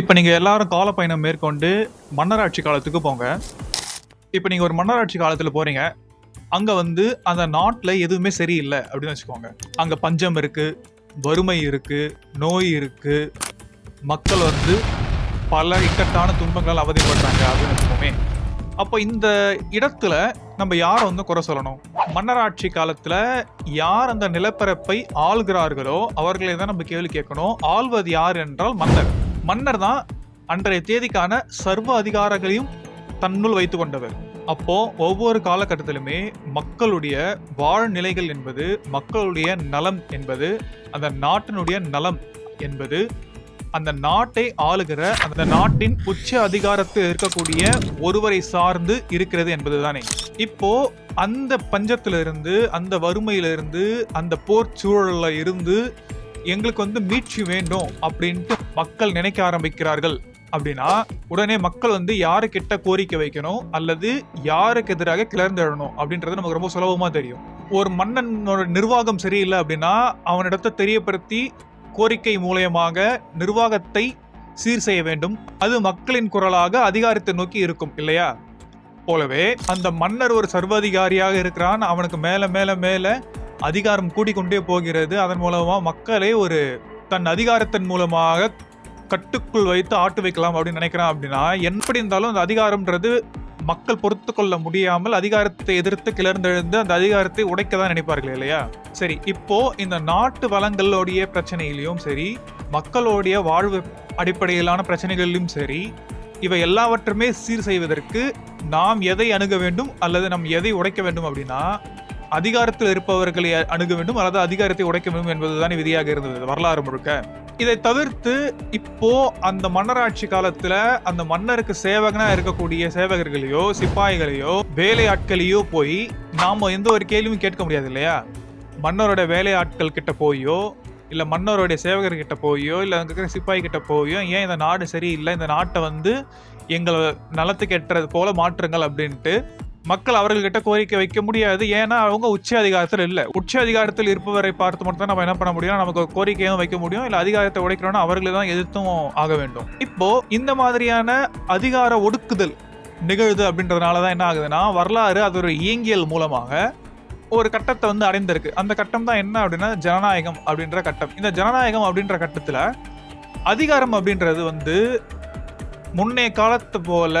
இப்போ நீங்கள் எல்லாரும் காலப்பயணம் மேற்கொண்டு மன்னராட்சி காலத்துக்கு போங்க. இப்போ நீங்கள் ஒரு மன்னராட்சி காலத்தில் போகிறீங்க அங்கே வந்து அந்த நாட்டில் எதுவுமே சரியில்லை அப்படின்னு வச்சுக்கோங்க. அங்கே பஞ்சம் இருக்குது வறுமை இருக்குது நோய் இருக்குது மக்கள் வந்து பல இக்கட்டான துன்பங்களால் அவதிப்படுறாங்க அப்படின்னு வச்சுக்கோமே. அப்போ இந்த இடத்துல நம்ம யாரை வந்து குறை சொல்லணும்? மன்னராட்சி காலத்தில் யார் அந்த நிலப்பரப்பை ஆள்கிறார்களோ அவர்களை தான் நம்ம கேள்வி கேட்கணும். ஆள்வது யார் என்றால் மன்னர். மன்னர் தான் அன்றைய தேதிக்கான சர்வ அதிகாரங்களையும் தன்னுள் வைத்து கொண்டவர். அப்போ ஒவ்வொரு காலகட்டத்திலுமே மக்களுடைய வாழ்நிலைகள் என்பது மக்களுடைய நலம் என்பது அந்த நாட்டினுடைய நலம் என்பது அந்த நாட்டை ஆளுகிற அந்த நாட்டின் உச்ச அதிகாரத்தில் இருக்கக்கூடிய ஒருவரை சார்ந்து இருக்கிறது என்பதுதானே. இப்போ அந்த பஞ்சத்திலிருந்து அந்த வறுமையிலிருந்து அந்த போர் சூழல்ல இருந்து எங்களுக்கு வந்து மீட்சி வேண்டும் அப்படின்ட்டு மக்கள் நினைக்க ஆரம்பிக்கிறார்கள். அப்படின்னா உடனே மக்கள் வந்து யாருக்கிட்ட கோரிக்கை வைக்கணும் அல்லது யாருக்கு எதிராக கிளர்ந்தெழணும் அப்படின்றது நமக்கு ரொம்ப சுலபமா தெரியும். ஒரு மன்னனோட நிர்வாகம் சரியில்லை அப்படின்னா அவனிடத்தை தெரியப்படுத்தி கோரிக்கை மூலயமாக நிர்வாகத்தை சீர் செய்ய வேண்டும். அது மக்களின் குரலாக அதிகாரத்தை நோக்கி இருக்கும் இல்லையா? போலவே அந்த மன்னர் ஒரு சர்வாதிகாரியாக இருக்கிறான். அவனுக்கு மேல மேல மேல அதிகாரம் கூடிக்கொண்டே போகிறது. அதன் மூலமா மக்களை ஒரு தன் அதிகாரத்தின் மூலமாக கட்டுக்குள் வைத்து ஆட்டு வைக்கலாம் அப்படின்னு நினைக்கிறான் அப்படின்னா எப்படி இருந்தாலும் அந்த அதிகாரம்ன்றது மக்கள் பொறுத்து கொள்ள முடியாமல் அதிகாரத்தை எதிர்த்து கிளர்ந்தெழுந்து அந்த அதிகாரத்தை உடைக்க தான் நினைப்பார்கள் இல்லையா? சரி இப்போ இந்த நாட்டு வளங்களுடைய பிரச்சனையிலையும் சரி மக்களுடைய வாழ்வு அடிப்படையிலான பிரச்சனைகளிலும் சரி இவை எல்லாவற்றுமே சீர் செய்வதற்கு நாம் எதை அணுக வேண்டும் அல்லது நாம் எதை உடைக்க வேண்டும் அப்படின்னா அதிகாரத்தில் இருப்பவர்களை அணுக வேண்டும் அல்லது அதிகாரத்தை உடைக்க வேண்டும் என்பதுதான் விதியாக இருந்தது வரலாறு முழுக்க. இதை தவிர்த்து இப்போ அந்த மன்னராட்சி காலத்துல அந்த மன்னருக்கு சேவகனா இருக்கக்கூடிய சேவகர்களையோ சிப்பாய்களையோ வேலையாட்களையோ போய் நாம எந்த ஒரு கேள்வியும் கேட்க முடியாது இல்லையா? மன்னரோட வேலையாட்கள் கிட்ட போயோ இல்ல மன்னருடைய சேவகர்கிட்ட போயோ இல்ல அங்க இருக்கிற சிப்பாய் கிட்ட போயோ ஏன் இந்த நாடு சரியில்லை இந்த நாட்டை வந்து எங்களை நலத்துக்கு எட்டுறது போல மாற்றுங்கள் அப்படின்ட்டு மக்கள் அவர்கள்கிட்ட கோரிக்கை வைக்க முடியாது. ஏன்னா அவங்க உச்ச அதிகாரத்தில் இல்லை. உச்ச அதிகாரத்தில் இருப்பவரை பார்த்து மட்டும் தான் நம்ம என்ன பண்ண முடியும்? நமக்கு கோரிக்கையும் வைக்க முடியும். இல்லை அதிகாரத்தை உடைக்கிறோம்னா அவர்களை தான் எதிர்த்தும் ஆக வேண்டும். இப்போ இந்த மாதிரியான அதிகார ஒடுக்குதல் நிகழுது அப்படின்றதுனால தான் என்ன ஆகுதுன்னா வரலாறு அது ஒரு இயங்கியல் மூலமாக ஒரு கட்டத்தை வந்து அடைந்திருக்கு. அந்த கட்டம் தான் என்ன அப்படின்னா ஜனநாயகம் அப்படின்ற கட்டம். இந்த ஜனநாயகம் அப்படின்ற கட்டத்தில் அதிகாரம் அப்படின்றது வந்து முன்னே காலத்து போல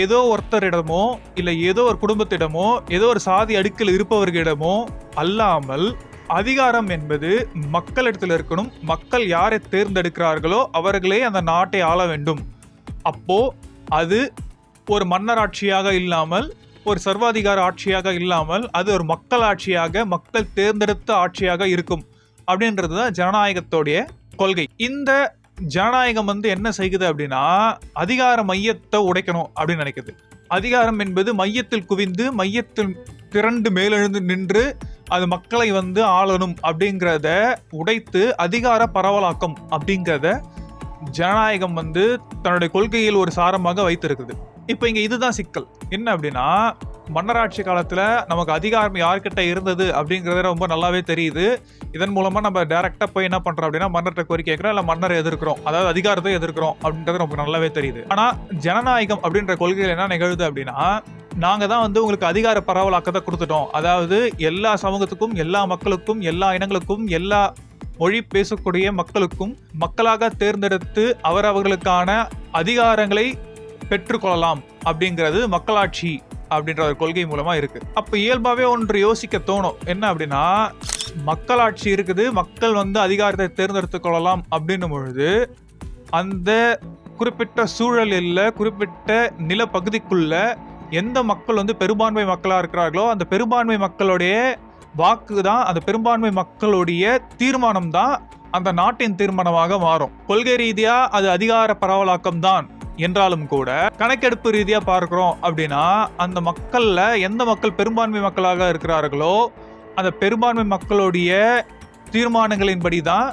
ஏதோ ஒருத்தரிடமோ இல்ல ஏதோ ஒரு குடும்பத்திடமோ ஏதோ ஒரு சாதி அடுக்கில் இருப்பவர்களிடமோ அல்லாமல் அதிகாரம் என்பது மக்களிடத்தில் இருக்கணும். மக்கள் யாரை தேர்ந்தெடுக்கிறார்களோ அவர்களே அந்த நாட்டை ஆள வேண்டும். அப்போ அது ஒரு மன்னராட்சியாக இல்லாமல் ஒரு சர்வாதிகார ஆட்சியாக இல்லாமல் அது ஒரு மக்கள் ஆட்சியாக மக்கள் தேர்ந்தெடுத்த ஆட்சியாக இருக்கும். அப்படின்றது தான் ஜனநாயகத்தோடைய கொள்கை. இந்த ஜனநாயகம் வந்து என்ன செய்யுது அப்படின்னா அதிகார மையத்தை உடைக்கணும் அப்படின்னு நினைக்குது. அதிகாரம் என்பது மையத்தில் குவிந்து மையத்தில் திரண்டு மேலெழுந்து நின்று அது மக்களை வந்து ஆளணும் அப்படிங்கிறத உடைத்து அதிகார பரவலாக்கம் அப்படிங்கிறத ஜனநாயகம் வந்து தன்னுடைய கொள்கையில் ஒரு சாரமாக வைத்திருக்குது. இப்போ இங்கே இதுதான் சிக்கல். என்ன அப்படின்னா மன்னராட்சி காலத்தில் நமக்கு அதிகாரம் யார்கிட்ட இருந்தது அப்படிங்கிறது ரொம்ப நல்லாவே தெரியுது. இதன் மூலமாக நம்ம டைரக்டா போய் என்ன பண்ணுறோம் அப்படின்னா மன்னர்கிட்ட கோரிக்கை கேட்குறோம் இல்லை மன்னரை எதிர்க்கிறோம். அதாவது அதிகாரத்தை எதிர்க்கிறோம் அப்படின்றது நமக்கு நல்லாவே தெரியுது. ஆனால் ஜனநாயகம் அப்படின்ற கொள்கையில் என்ன நிகழுது அப்படின்னா நாங்கள் தான் வந்து உங்களுக்கு அதிகார பரவலாக்கத்தை கொடுத்துட்டோம். அதாவது எல்லா சமூகத்துக்கும் எல்லா மக்களுக்கும் எல்லா இனங்களுக்கும் எல்லா மொழி பேசக்கூடிய மக்களுக்கும் மக்களாக தேர்ந்தெடுத்து அவரவர்களுக்கான அதிகாரங்களை பெற்றுக்கொள்ளலாம் அப்படிங்கிறது மக்களாட்சி அப்படின்ற ஒரு கொள்கை மூலமாக இருக்குது அப்போ இயல்பாகவே ஒன்று யோசிக்க தோணும். என்ன அப்படின்னா மக்களாட்சி இருக்குது மக்கள் வந்து அதிகாரத்தை தேர்ந்தெடுத்துக் கொள்ளலாம் அப்படின்னும் பொழுது அந்த குறிப்பிட்ட சூழலில் குறிப்பிட்ட நிலப்பகுதிக்குள்ள எந்த மக்கள் வந்து பெரும்பான்மை மக்களாக இருக்கிறார்களோ அந்த பெரும்பான்மை மக்களுடைய வாக்கு தான் அந்த பெரும்பான்மை மக்களுடைய தீர்மானம் தான் அந்த நாட்டின் தீர்மானமாக மாறும். கொள்கை ரீதியாக அது அதிகார பரவலாக்கம் தான் என்றாலும் கூட கணக்கெடுப்பு ரீதியா பார்க்கிறோம் அப்படின்னா அந்த மக்கள்ல எந்த மக்கள் பெரும்பான்மை மக்களாக இருக்கிறார்களோ அந்த பெரும்பான்மை மக்களுடைய தீர்மானங்களின்படி தான்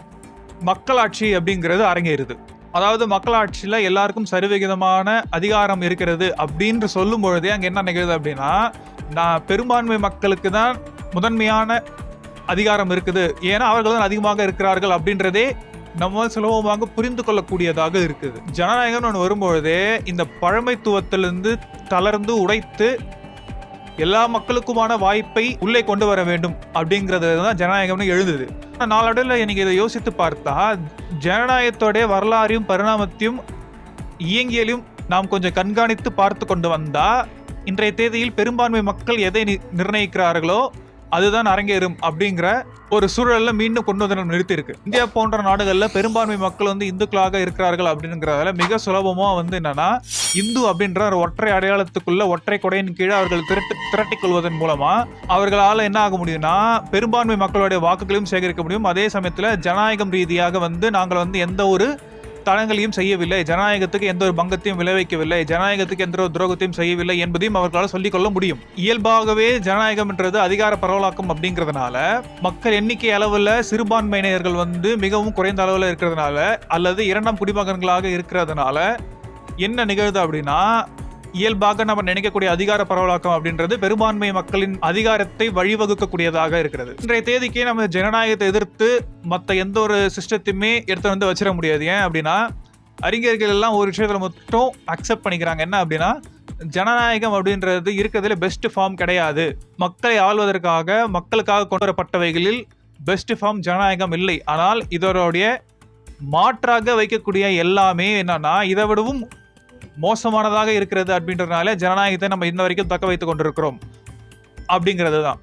மக்களாட்சி அப்படிங்கிறது அரங்கேறுது. அதாவது மக்களாட்சியில் எல்லாருக்கும் சரிவிகிதமான அதிகாரம் இருக்கிறது அப்படின்னு சொல்லும் பொழுதே அங்கே என்ன நிகழுது அப்படின்னா நான் பெரும்பான்மை மக்களுக்கு தான் முதன்மையான அதிகாரம் இருக்குது. ஏன்னா அவர்கள் தான் அதிகமாக இருக்கிறார்கள் அப்படின்றதே நம்ம சுலபமாக புரிந்து கொள்ளக்கூடியதாக இருக்குது. ஜனநாயகம் ஒன்று வரும்பொழுதே இந்த பழமைத்துவத்திலிருந்து தளர்ந்து உடைத்து எல்லா மக்களுக்குமான வாய்ப்பை உள்ளே கொண்டு வர வேண்டும் அப்படிங்கிறது தான் ஜனநாயகம்னு எழுதுது. ஆனா, நாளடைவில் நீங்கள் இதை யோசித்து பார்த்தா ஜனநாயகத்தோடைய வரலாறையும் பரிணாமத்தையும் இயங்கியலையும் நாம் கொஞ்சம் கண்காணித்து பார்த்து கொண்டு வந்தால் இன்றைய தேதியில் பெரும்பான்மை மக்கள் எதை நி- நிர்ணயிக்கிறார்களோ அதுதான் அரங்கேறும் அப்படிங்கிற ஒரு சூழலில் மீண்டும் கொண்டு வந்து நிறுத்தி இருக்கு இந்தியா போன்ற நாடுகளில் பெரும்பான்மை மக்கள் வந்து இந்துக்களாக இருக்கிறார்கள் அப்படிங்கிறதால மிக சுலபமாக வந்து என்னன்னா இந்து அப்படின்ற ஒரு ஒற்றை அடையாளத்துக்குள்ள ஒற்றை கொடையின் கீழே அவர்கள் திரட்டு திரட்டிக் கொள்வதன் மூலமா அவர்களால் என்ன ஆக முடியும்னா பெரும்பான்மை மக்களுடைய வாக்குகளையும் சேகரிக்க முடியும். அதே சமயத்தில் ஜனநாயகம் ரீதியாக வந்து நாங்கள் வந்து எந்த ஒரு தடங்களையும் செய்யவில்லை. ஜனநாயகத்துக்கு எந்த ஒரு பங்கத்தையும் விளைவிக்கவில்லை. ஜனநாயகத்துக்கு எந்த ஒரு துரோகத்தையும் செய்யவில்லை என்பதையும் அவர்களால் சொல்லிக்கொள்ள முடியும். இயல்பாகவே ஜனநாயகம்ன்றது அதிகார பரவலாக்கம் அப்படிங்கிறதுனால மக்கள் எண்ணிக்கை அளவில் சிறுபான்மையினர்கள் வந்து மிகவும் குறைந்த அளவில் இருக்கிறதுனால அல்லது இரண்டாம் குடிமகன்களாக இருக்கிறதுனால என்ன நிகழுது அப்படின்னா இயல்பாக நம்ம நினைக்கக்கூடிய அதிகார பரவலாக்கம் அப்படின்றது பெரும்பான்மை மக்களின் அதிகாரத்தை வழிவகுக்கக்கூடியதாக இருக்கிறது. இன்றைய தேதிக்கே நம்ம ஜனநாயகத்தை எதிர்த்து மற்ற எந்த ஒரு சிஸ்டத்தையுமே எடுத்து வந்து வச்சிட முடியாது. ஏன் அப்படின்னா அறிஞர்கள் எல்லாம் ஒரு விஷயத்துல மட்டும் அக்செப்ட் பண்ணிக்கிறாங்க. என்ன அப்படின்னா ஜனநாயகம் அப்படின்றது இருக்கிறதுல பெஸ்ட் ஃபார்ம் கிடையாது. மக்களை ஆள்வதற்காக மக்களுக்காக கொண்டு வரப்பட்டவைகளில் பெஸ்ட் ஃபார்ம் ஜனநாயகம் இல்லை. ஆனால் இதனுடைய மாற்றாக வைக்கக்கூடிய எல்லாமே என்னன்னா இதை விடவும் மோசமானதாக இருக்கிறது அப்படின்றதுனால ஜனநாயகத்தை நம்ம இன்ன வரைக்கும் தக்க வைத்துக் கொண்டிருக்கிறோம். அப்படிங்கிறது தான்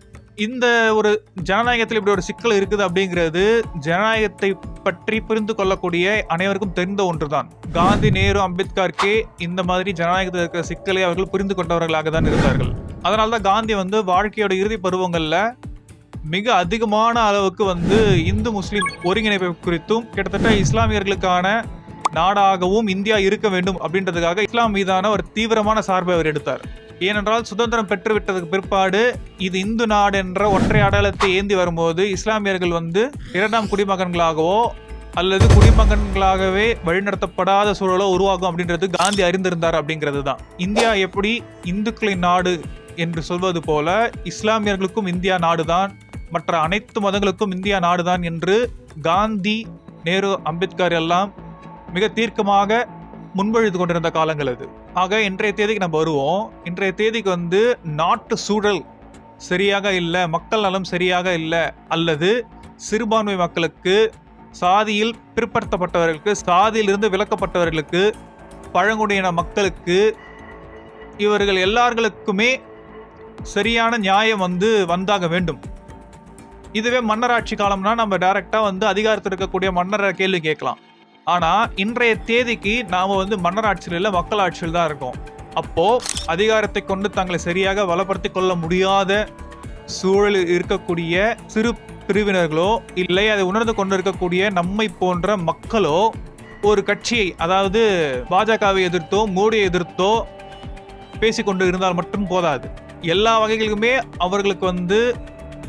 இந்த ஒரு ஜனநாயகத்தில் இப்படி ஒரு சிக்கல் இருக்குது அப்படிங்கிறது ஜனநாயகத்தை பற்றி புரிந்து கொள்ளக்கூடிய அனைவருக்கும் தெரிந்த ஒன்றுதான். காந்தி நேரு அம்பேத்கர்க்கே இந்த மாதிரி ஜனநாயகத்தில் இருக்கிற சிக்கலை அவர்கள் புரிந்து கொண்டவர்களாக தான் இருந்தார்கள். அதனால தான் காந்தி வந்து வாழ்க்கையோட இறுதி பருவங்களில் மிக அதிகமான அளவுக்கு வந்து இந்து முஸ்லீம் ஒருங்கிணைப்பை குறித்தும் கிட்டத்தட்ட இஸ்லாமியர்களுக்கான நாடாகவும் இந்தியா இருக்க வேண்டும் அப்படின்றதுக்காக இஸ்லாம் மீதான ஒரு தீவிரமான சார்பை அவர் எடுத்தார். ஏனென்றால் சுதந்திரம் பெற்றுவிட்டதுக்கு பிற்பாடு இது இந்து நாடு என்ற ஒற்றை அடையாளத்தை ஏந்தி வரும்போது இஸ்லாமியர்கள் வந்து இரண்டாம் குடிமகன்களாகவோ அல்லது குடிமகன்களாகவே வழிநடத்தப்படாத சூழலோ உருவாகும் அப்படின்றது காந்தி அறிந்திருந்தார் அப்படிங்கிறது தான். இந்தியா எப்படி இந்துக்களின் நாடு என்று சொல்வது போல இஸ்லாமியர்களுக்கும் இந்தியா நாடுதான் மற்ற அனைத்து மதங்களுக்கும் இந்தியா நாடுதான் என்று காந்தி நேரு அம்பேத்கர் எல்லாம் மிக தீர்க்கமாக முன்மொழிந்து கொண்டிருந்த காலங்கள் அது. ஆக இன்றைய தேதிக்கு நம்ம வருவோம். இன்றைய தேதிக்கு வந்து நாட்டு சூழல் சரியாக இல்லை மக்கள் நலம் சரியாக இல்லை அல்லது சிறுபான்மை மக்களுக்கு சாதியில் பிற்படுத்தப்பட்டவர்களுக்கு சாதியிலிருந்து விலக்கப்பட்டவர்களுக்கு பழங்குடியின மக்களுக்கு இவர்கள் எல்லார்களுக்குமே சரியான நியாயம் வந்து வந்தாக வேண்டும். இதுவே மன்னராட்சி காலம்னா நம்ம டைரெக்டாக வந்து அதிகாரத்தில் இருக்கக்கூடிய மன்னரை கேள்வி கேட்கலாம். ஆனால் இன்றைய தேதிக்கு நாம் வந்து மன்னராட்சியில் இல்லை மக்களாட்சியில் தான் இருக்கோம். அப்போது அதிகாரத்தை கொண்டு தங்களை சரியாக வளப்படுத்தி கொள்ள முடியாத சூழலில் இருக்கக்கூடிய சிறு பிரிவினர்களோ இல்லை அதை உணர்ந்து கொண்டிருக்கக்கூடிய நம்மை போன்ற மக்களோ ஒரு கட்சியை அதாவது பாஜகவை எதிர்த்தோ மோடியை எதிர்த்தோ பேசிக்கொண்டு இருந்தால் மட்டும் போதாது. எல்லா வகைகளுக்குமே அவர்களுக்கு வந்து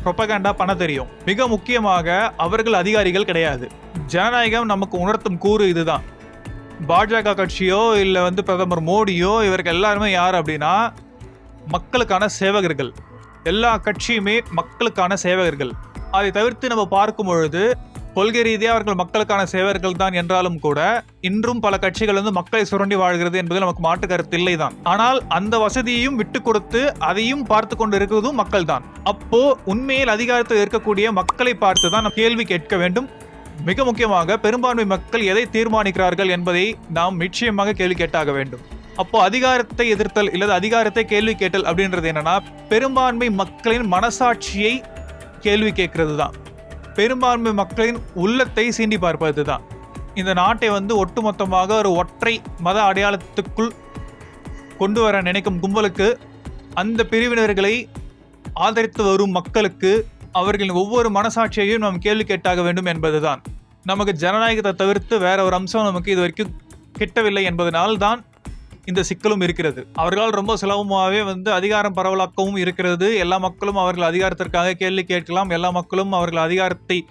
ப்ரொபகண்டா பண்ண தெரியும். மிக முக்கியமாக அவர்கள் அதிகாரிகள் கிடையாது. ஜனநாயகம் நமக்கு உணர்த்தும் கூறு இதுதான். பாஜக கட்சியோ இல்லை வந்து பிரதமர் மோடியோ இவருக்கு எல்லாருமே யார் அப்படின்னா மக்களுக்கான சேவகர்கள். எல்லா கட்சியுமே மக்களுக்கான சேவகர்கள். அதை தவிர்த்து நம்ம பார்க்கும் பொழுது கொள்கை ரீதியாக அவர்கள் மக்களுக்கான சேவர்கள் தான் என்றாலும் கூட இன்றும் பல கட்சிகள் வந்து மக்களை சுரண்டி வாழ்கிறது என்பது நமக்கு மாற்று கருத்து இல்லைதான். ஆனால் அந்த வசதியையும் விட்டு கொடுத்து அதையும் பார்த்து கொண்டு இருக்கிறதும் மக்கள் தான் அப்போ உண்மையில் அதிகாரத்தில் இருக்கக்கூடிய மக்களை பார்த்து தான் நம்ம கேள்வி கேட்க வேண்டும். மிக முக்கியமாக பெரும்பான்மை மக்கள் எதை தீர்மானிக்கிறார்கள் என்பதை நாம் நிச்சயமாக கேள்வி கேட்டாக வேண்டும். அப்போ அதிகாரத்தை எதிர்த்தல் இல்லது அதிகாரத்தை கேள்வி கேட்டல் அப்படின்றது என்னன்னா பெரும்பான்மை மக்களின் மனசாட்சியை கேள்வி கேட்கறது தான் பெரும்பான்மை மக்களின் உள்ளத்தை சீண்டி பார்ப்பது தான் இந்த நாட்டை வந்து ஒட்டுமொத்தமாக ஒரு ஒற்றை மத அடையாளத்துக்குள் கொண்டு வர நினைக்கும் கும்பலுக்கு அந்த பிரிவினர்களை ஆதரித்து வரும் மக்களுக்கு அவர்களின் ஒவ்வொரு மனசாட்சியையும் நாம் கேள்வி கேட்டாக வேண்டும் என்பதுதான். நமக்கு ஜனநாயகத்தை தவிர்த்து வேற ஒரு அம்சம் நமக்கு இது வரைக்கும் கிட்டவில்லை என்பதனால் தான் இந்த சிக்கலும் இருக்கிறது. அவர்களால் ரொம்ப சுலபமாகவே வந்து அதிகாரம் பரவலாக்கவும் இருக்கிறது. எல்லா மக்களும் அவர்கள் அதிகாரத்திற்காக கேள்வி கேட்கலாம். எல்லா மக்களும் அவர்கள் அதிகாரத்தை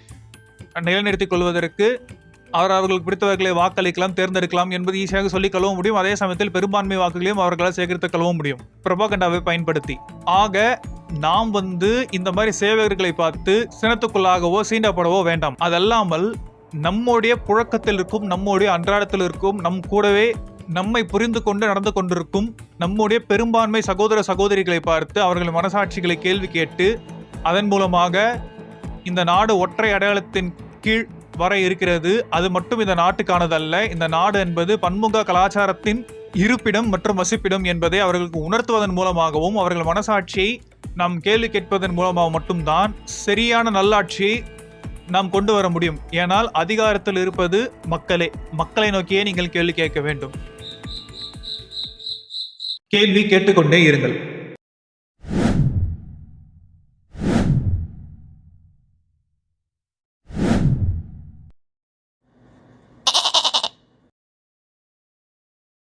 நிலைநிறுத்திக் கொள்வதற்கு அவர் அவர்களுக்கு பிடித்தவர்களை வாக்களிக்கலாம் தேர்ந்தெடுக்கலாம் என்பது ஈஸியாக சொல்லிக் கொள்ளவும் முடியும். அதே சமயத்தில் பெரும்பான்மை வாக்குகளையும் அவர்களால் சேகரித்துக் கொள்ளவும் முடியும். பிரபாகண்டாவை பயன்படுத்தி. ஆக நாம் வந்து இந்த மாதிரி சேவகர்களை பார்த்து சினத்துக்குள்ளாகவோ சீண்டப்படவோ வேண்டாம். அதல்லாமல் நம்முடைய புழக்கத்தில் இருக்கும் நம்முடைய அன்றாடத்தில் இருக்கும் நம் கூடவே நம்மை புரிந்து கொண்டு நடந்து கொண்டிருக்கும் நம்முடைய பெரும்பான்மை சகோதர சகோதரிகளை பார்த்து அவர்கள் மனசாட்சிகளை கேள்வி கேட்டு அதன் மூலமாக இந்த நாடு ஒற்றை அடையாளத்தின் கீழ் வர இருக்கிறது. அது மட்டும் இந்த நாட்டுக்கானதல்ல. இந்த நாடு என்பது பன்முக கலாச்சாரத்தின் இருப்பிடம் மற்றும் வசிப்பிடம் என்பதை அவர்களுக்கு உணர்த்துவதன் மூலமாகவும் அவர்கள் மனசாட்சியை நாம் கேள்வி கேட்பதன் மூலமாக மட்டும்தான் சரியான நல்லாட்சியை நாம் கொண்டு வர முடியும். ஏனால் அதிகாரத்தில் இருப்பது மக்களே. மக்களை நோக்கியே நீங்கள் கேள்வி கேட்க வேண்டும். கேள்வி கேட்டுக்கொண்டே இருங்கள்.